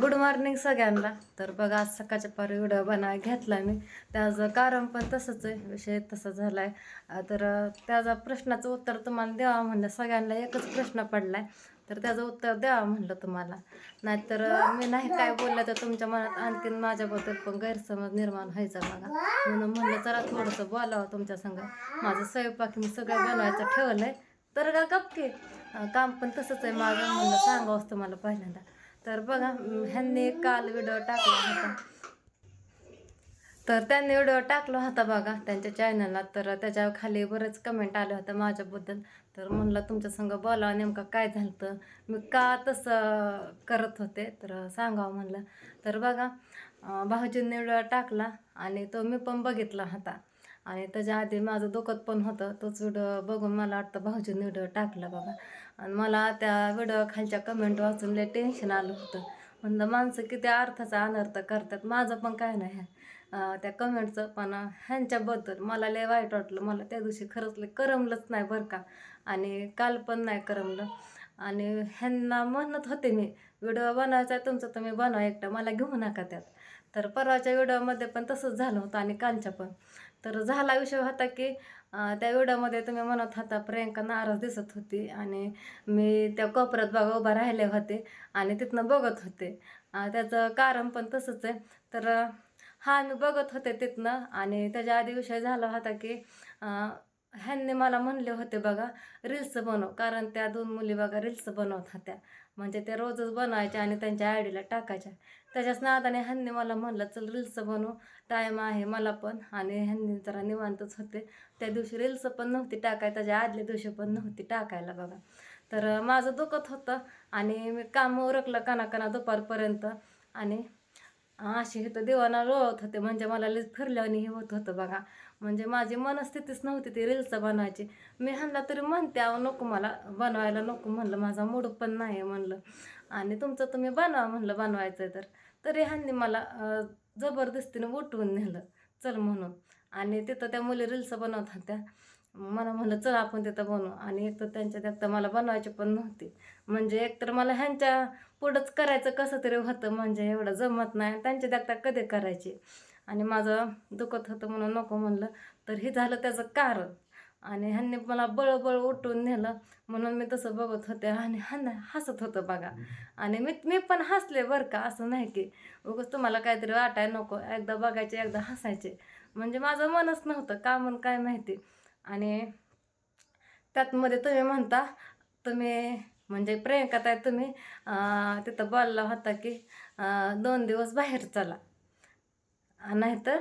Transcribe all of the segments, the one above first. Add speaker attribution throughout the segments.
Speaker 1: Good morning सगळ्यांना. तर बघा आज सकाळच्या पारी व्हिडिओ बनाय घेतला मी. त्याचं कारण पण तसंच आहे विषय तसा झाला आहे तर त्याचा प्रश्नाचं उत्तर तुम्हाला द्यावा म्हणलं. सगळ्यांना एकच प्रश्न पडला आहे तर त्याचं उत्तर द्यावं म्हणलं तुम्हाला. नाहीतर मी नाही काय बोललं तर तुमच्या मनात आणखीन माझ्याबद्दल पण गैरसमज निर्माण व्हायचा बघा. म्हणून म्हणलं जरा थोडंसं बोलावं तुमच्या संग. माझं स्वयंपाक मी सगळं बनवायचं ठेवलं आहे तर का गपके. काम पण तसंच आहे माझं म्हणलं सांगावंच तुम्हाला पहिल्यांदा. तर बघा ह्यांनी काल व्हिडिओ टाकला होता. तर त्यांनी व्हिडिओ टाकला होता बघा त्यांच्या चॅनलला तर त्याच्याखाली बरेच कमेंट आले होते माझ्याबद्दल. तर म्हणलं तुमच्या संग बोलावा नेमकं काय झालं तर मी का तसं करत होते? तर सांगावं म्हणलं. तर बघा भाऊजींनी व्हिडिओ टाकला आणि तो मी पण बघितला होता. आणि त्याच्या आधी माझं दुखत पण होतं. तोच व्हिडिओ बघून मला वाटतं भाऊजींनी व्हिडिओ टाकला बाबा. आणि मला त्या व्हिडिओ खालच्या कमेंट वाचून लय टेन्शन आलं होतं. म्हणलं माणसं किती अर्थाचा अनर्थ करतात. माझं पण काय नाही त्या कमेंटचं पण ह्यांच्याबद्दल मला लय वाईट वाटलं. मला त्या दिवशी खरंच लय करमलंच नाही बरं का. आणि काल पण नाही करमलं. आणि ह्यांना म्हणत होते मी व्हिडिओ बनवायचा आहे तुमचा तुम्ही बनवा एकटा. मला घेऊ नका त्यात. तर परवाच्या व्हिडिओमध्ये पण तसंच झालं होतं आणि कालच्या पण. तर झाला विषय होता की त्या व्हिडिओमध्ये तुम्ही म्हणत होता प्रियंका नाराज दिसत होती आणि मी त्या कोपऱ्यात बघा उभा राहिले होते आणि तिथनं बघत होते. त्याचं कारण पण तसंच आहे. तर हा मी बघत होते तिथनं आणि त्याच्या आधी विषय झाला होता की ह्यांनी मला म्हणले होते बघा रील्स बनव. कारण त्या दोन मुली बघा रील्स बनवत होत्या. म्हणजे त्या रोजच बनवायच्या आणि त्यांच्या आयडीला टाकायच्या. त्याच्याच नादाने ह्यांनी मला म्हणलं चल रिल्स बनवू टाईम आहे मला पण. आणि ह्यांनी जरा निवांतच होते. त्या दिवशी रील्स पण नव्हती टाकाय त्याच्या आदल्या दिवशी पण नव्हती टाकायला बघा. तर माझं दुखत होतं आणि मी काम उरकलं काना दुपारपर्यंत. आणि अशी इथं देवाना रोळत होते. म्हणजे मला लिज फिरल्याने हे होत होतं बघा. म्हणजे माझी मनस्थितीच नव्हती ती रिल्स बनवायची मी ह्यांना तरी म्हणते अहो नको मला बनवायला नको म्हणलं. माझा मूड पण नाही म्हणलं. आणि तुमचं तुम्ही बनवा म्हणलं बनवायचं तर. तरी ह्यांनी मला जबरदस्तीनं जबरदस्तीने उठवून नेलं. चल म्हणून. आणि तिथं त्या मुली रिल्स बनवत होत्या. मला म्हणलं चल आपण तिथं बनवू. आणि एक तर त्यांच्या देखता मला बनवायची पण नव्हती. म्हणजे एकतर मला ह्यांच्या पुढंच करायचं कसं तरी होतं म्हणजे एवढं जमत नाही. त्यांच्या त्यात कधी करायचे? आणि माझं दुखत होतं म्हणून नको म्हणलं. तर हे झालं त्याचं कारण. आणि ह्यांनी मला बळबळ उठून नेलं. म्हणून मी तसं बघत होते आणि ह्यांना हसत होतं बघा. आणि मी मी पण हसले बरं का असं नाही की उगच तुम्हाला काहीतरी वाटाय नको. एकदा बघायचे एकदा हसायचे. म्हणजे माझं मनच नव्हतं का मन काय माहिती. आणि त्यातमध्ये तुम्ही म्हणता तुम्ही म्हणजे प्रियंका ताई तुम्ही तिथं बोलला होता की दोन दिवस बाहेर चला. नाहीतर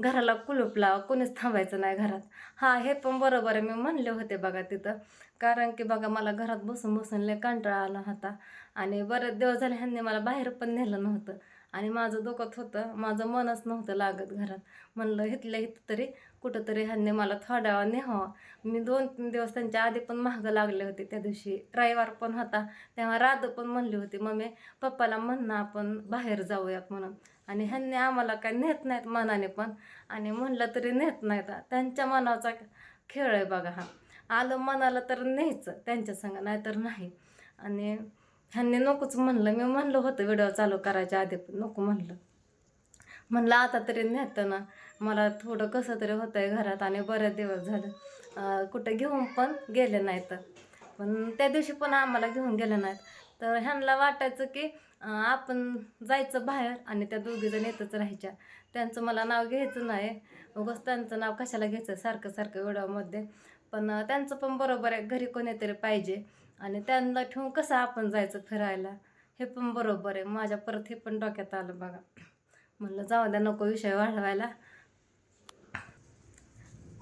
Speaker 1: घराला कुलूप लावा कोणीच थांबायचं नाही घरात. हा हे पण बरोबर आहे. मी म्हणले होते बघा तिथं. कारण की बघा मला घरात बसून बसून लय कंटाळा आला होता. आणि बरेच दिवस झाले ह्यांनी मला बाहेर पण नेलं नव्हतं. आणि माझं दुखत होतं माझं मनच नव्हतं लागत घरात. म्हणलं इथल्या इथं तरी कुठंतरी ह्यांनी मला थोड्या वेळ न्यावं मी दोन तीन दिवस त्यांच्या आधी पण महाग लागले होते त्या दिवशी. रविवार पण होता तेव्हा राधू पण म्हणली होती मम्मी पप्पाला म्हणणं आपण बाहेर जाऊयात म्हणून. आणि ह्यांनी आम्हाला काय नेत नाहीत मनाने पण. आणि म्हणलं तरी नेत नाहीत. त्यांच्या मनाचा खेळ आहे बघा हा. आलं मनाला तर न्यायचं त्यांच्या संग नाहीतर नाही. आणि ह्यांनी नकोच म्हणलं. मी म्हणलं होतं व्हिडिओ चालू करायच्या आधी पण नको म्हणलं. म्हणलं आता तरी नेतं ना. मला थोडं कसं तरी होतं आहे घरात आणि बरेच दिवस झालं. कुठं घेऊन पण गेले नाहीत. पण त्या दिवशी पण आम्हाला घेऊन गेले नाहीत. तर ह्यांना वाटायचं की आपण जायचं बाहेर आणि त्या दोघीजण येतच राहायच्या. त्यांचं मला नाव घ्यायचं नाही. उगस त्यांचं नाव कशाला घ्यायचं? सारखं सारखं व्हिडिओमध्ये. पण त्यांचं पण बरोबर आहे. घरी कोणीतरी पाहिजे. आणि त्यांना ठेवून कसं आपण जायचं फिरायला? हे पण बरोबर आहे. माझ्या परत हे पण डोक्यात आलं बघा. म्हणलं जाऊ द्या नको विषय वाढवायला.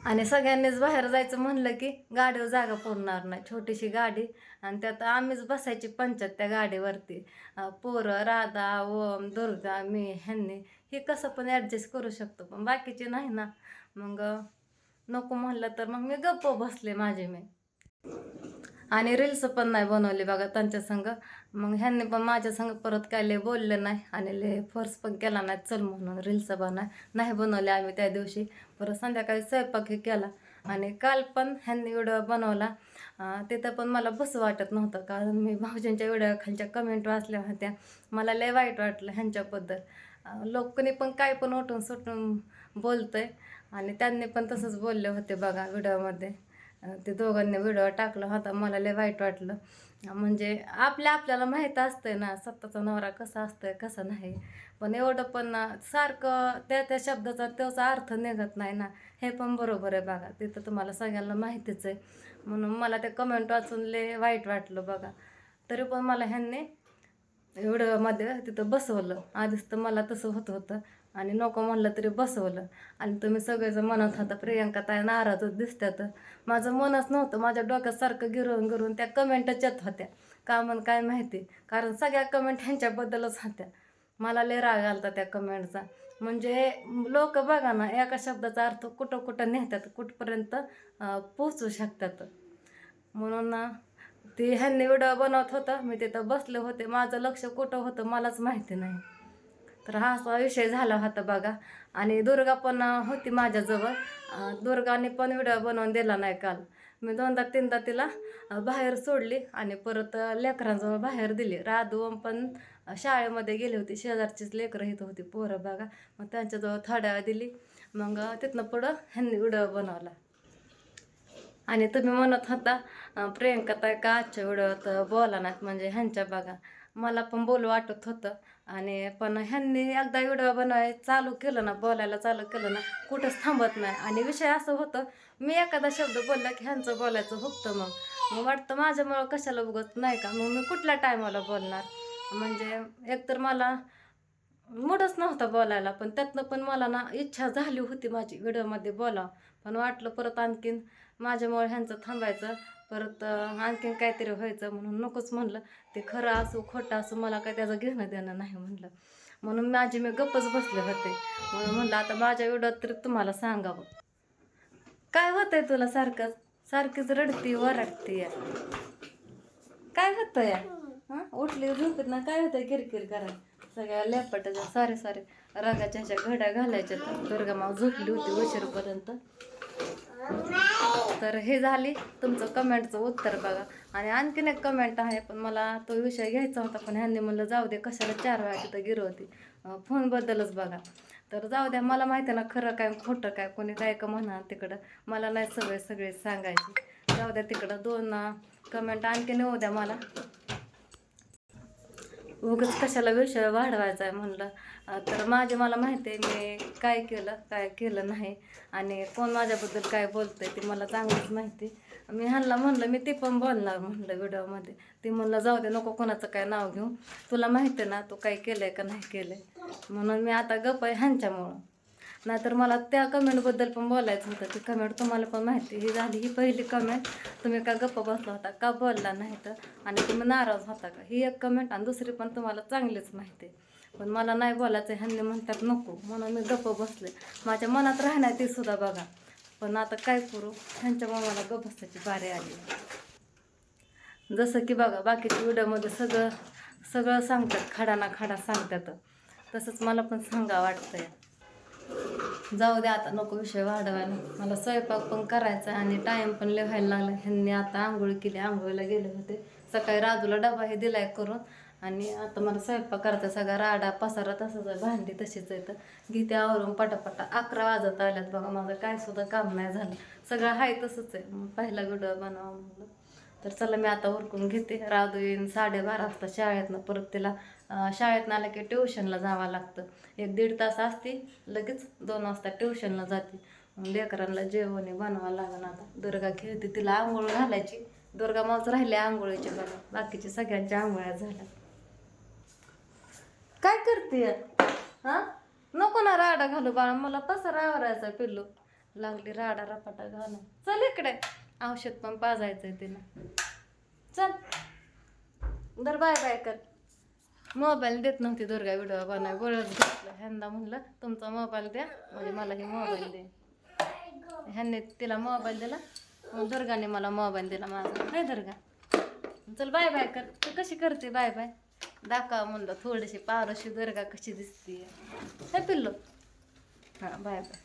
Speaker 1: आणि सगळ्यांनीच बाहेर जायचं म्हणलं की गाडीवर जागा पुरणार नाही. छोटीशी गाडी आणि त्यात आम्हीच बसायची पंचायत त्या गाडीवरती. पोरं राधा ओम दुर्गा मी ह्यांनी हे कसं पण ॲडजस्ट करू शकतो. पण बाकीचे नाही ना. मग नको म्हणलं तर मग मी गप्प बसले माझे मी. आणि रील्स पण नाही बनवली बघा त्यांच्या संग. मग ह्यांनी पण माझ्या संग परत काय लय बोलले नाही आणि लय फोर्स पण केला नाही चल म्हणून रील्स बना. नाही बनवले आम्ही त्या दिवशी. परत संध्याकाळी स्वयंपाक केला. आणि काल पण ह्यांनी व्हिडिओ बनवला. तिथं पण मला बस वाटत नव्हतं. कारण मी भाऊजींच्या व्हिडिओ खालच्या कमेंट वाचल्या होत्या. मला लय वाईट वाटलं ह्यांच्याबद्दल. अं, लोकांनी पण काय पण उठून सुटून बोलतंय. आणि त्यांनी पण तसंच बोलले होते बघा व्हिडिओमध्ये. ते दोघांनी व्हिडिओ टाकला होता. मला लय वाईट वाटलं. म्हणजे आपल्या आपल्याला माहीत असतंय ना स्वतःचा नवरा कसा असतंय कसा नाही. पण एवढं पण सारखं त्या त्या शब्दाचा त्याचा अर्थ निघत नाही ना. हे पण बरोबर आहे बघा. तिथं तुम्हाला सगळ्यांना माहितीच आहे. म्हणून मला ते कमेंट वाचून लय वाईट वाटलं बघा. तरी पण मला ह्यांनी व्हिडिओमध्ये तिथं बसवलं. आधीच तर मला तसं होत होतं. आणि नको म्हणलं तरी बसवलं. आणि तुम्ही सगळेजण म्हणत होता प्रियंका ताई नाराजच दिसत्यात. माझं मनच नव्हतं माझ्या डोक्यात सारखं गिरून गिरून त्या कमेंटच येत होत्या. का म्हण काय माहिती? कारण सगळ्या कमेंट ह्यांच्याबद्दलच होत्या. मला लय राग आलता त्या कमेंटचा म्हणजे लोक बघा ना एका शब्दाचा अर्थ कुठं कुठं नेतात कुठपर्यंत पोचू शकतात. म्हणून ते ह्यांनी व्हिडिओ बनवत होता मी तिथं बसले होते. माझं लक्ष कुठं होतं मलाच माहिती नाही. तर हा असा विषय झाला होता बघा. आणि दुर्गा पण होती माझ्याजवळ. दुर्गाने पण व्हिडिओ बनवून दिला नाही काल. मी दोनदा तीनदा तिला बाहेर सोडली आणि परत लेकरांजवळ बाहेर दिली. राधू पण शाळेमध्ये गेली होती. शेजारचीच लेकरं इथं होती पोरं बघा. मग त्यांच्याजवळ थोड्या वेळ दिली. मग तिथनं पुढं ह्यांनी व्हिडिओ बनवला. आणि तुम्ही म्हणत होता प्रियंका तर का आजच्या व्हिडिओत बोला नात म्हणजे ह्यांच्या बघा. मला पण बोलू वाटत होतं. आणि पण ह्यांनी एकदा व्हिडिओ बनवाय चालू केलं ना बोलायला चालू केलं ना कुठंच थांबत नाही. आणि विषय असं होतं मी एखादा शब्द बोलला की ह्यांचं बोलायचं होतं मग. मग वाटतं माझ्यामुळं कशाला बघत नाही का? मग मी कुठल्या टायमाला बोलणार? म्हणजे एकतर मला मूडच नव्हता बोलायला पण त्यातनं पण मला ना इच्छा झाली होती माझी व्हिडिओमध्ये बोलावं. पण वाटलं परत आणखीन माझ्यामुळे ह्यांचं थांबायचं. परत आणखीन काहीतरी व्हायचं म्हणून नकोच म्हणलं. ते खरं असो खोटं असो मला काय त्याचं घेणं देणं नाही म्हणलं. म्हणून माझी मी गप्पच बसले होते. म्हणून म्हणलं आता माझ्या व्हिडिओत तरी तुम्हाला सांगावं. काय होतंय तुला सारखं? सारखीच रडती वरडती काय होतं या उठली झोपेत ना? काय होतंय किरकिर करायला? सगळ्या लेपटाच्या सारे सारे रगाच्या घड्या घालायच्या. दुर्गा माव झोपली होती उशीरपर्यंत. तर हे झाली. तुमचं कमेंटचं उत्तर बघा. आणि आणखीन एक कमेंट आहे पण मला तो विषय घ्यायचा होता पण ह्यांनी म्हणलं जाऊ दे कशाला चार वेळा तिथं गिर होती. फोनबद्दलच बघा. तर जाऊ द्या मला माहिती आहे ना खरं काय खोटं काय कोणी काय का म्हणा तिकडं. मला नाही सगळे सगळे सांगायची. जाऊ द्या तिकडं दोन कमेंट आणखीन येऊ द्या मला. उगाच कशाला विषय वाढवायचा आहे म्हणलं तर माझे मला माहिती आहे मी काय केलं काय केलं नाही. आणि कोण माझ्याबद्दल काय बोलतंय ते मला चांगलीच माहिती मी ह्यांना म्हणलं मी ते पण बोलणार म्हणलं व्हिडिओमध्ये. ते म्हणलं जाऊ दे नको कोणाचं काय नाव घेऊ. तुला माहिती आहे ना तू काय केलंय का नाही केलंय. म्हणून मी आता गप आहे ह्यांच्यामुळं. नाहीतर मला त्या कमेंटबद्दल पण बोलायचं होतं. ती कमेंट तुम्हाला पण माहिती ही झाली. ही पहिली कमेंट तुम्ही का गप्प बसला होता? का बोलला नाही तर? आणि तुम्ही नाराज होता का? ही एक कमेंट आणि दुसरी पण तुम्हाला चांगलीच माहिती. आहे पण मला नाही बोलायचं ह्यांनी म्हणतात नको. म्हणून मी गप्प बसले. माझ्या मनात राहणार ती सुद्धा बघा. पण आता काय करू? ह्यांच्या मामाला गप्प बसायची बारी आली. जसं की बघा बाकीच्या व्हिडिओमध्ये सगळं सगळं सांगतात. खडा ना खडा सांगतात. तसंच मला पण सांगा वाटतंय. जाऊ दे आता नको विषय वाढवायला. मला स्वयंपाक पण करायचा आहे आणि टाईम पण लिहायला लागला. ह्यांनी आता आंघोळ केली आंघोळीला गेले होते. सकाळी राजूला डबा हे दिलाय करून. आणि आता मला स्वयंपाक करायचा सगळा राडा पसारा तसंच आहे. भांडी तशीच आहे तर घेते आवरून पटापटा अकरा वाजत आल्यात बघा. माझं काय सुद्धा काम नाही झालं. सगळं आहे तसंच आहे. मग पहिला व्हिडिओ बनवा म्हणलं. तर चला मी आता उरकून घेते. राजू येईन साडेबारा वाजता शाळेतनं परत तिला शाळेत आलं की ट्युशनला जावं लागतं. एक दीड तास असते लगेच दोन वाजता ट्युशनला जाते. लेकरांना जेवण हे बनवावं आता. दुर्गा खेळते तिला आंघोळ घालायची. दुर्गा मावच राहिले आंघोळीचे बघा बाकीचे सगळ्यांच्या आंघोळ्या झाल्या. काय करते? हा? नको ना राडा घालू बाळा. मला पसारा आवरायचा पिल्लू? लागली राडा रपाटा घालून. चल इकडे. औषध पण पाजायचंय तिला चल. दर बाय बाय कर. मोबाईल देत नव्हती दुर्गा व्हिडिओ बनाय बोलत घेतलं ह्यांना म्हणलं तुमचा मोबाईल द्या म्हणजे मला हे मोबाईल दे. ह्यांनी तिला मोबाईल दिला मग दुर्गाने मला मोबाईल दिला माझा. काय दुर्गा चल बाय बाय कर तू कशी करते बाय बाय? दाखवा म्हणलं थोडीशी पारशी दुर्गा कशी दिसते हे पिल्लो. हां बाय बाय.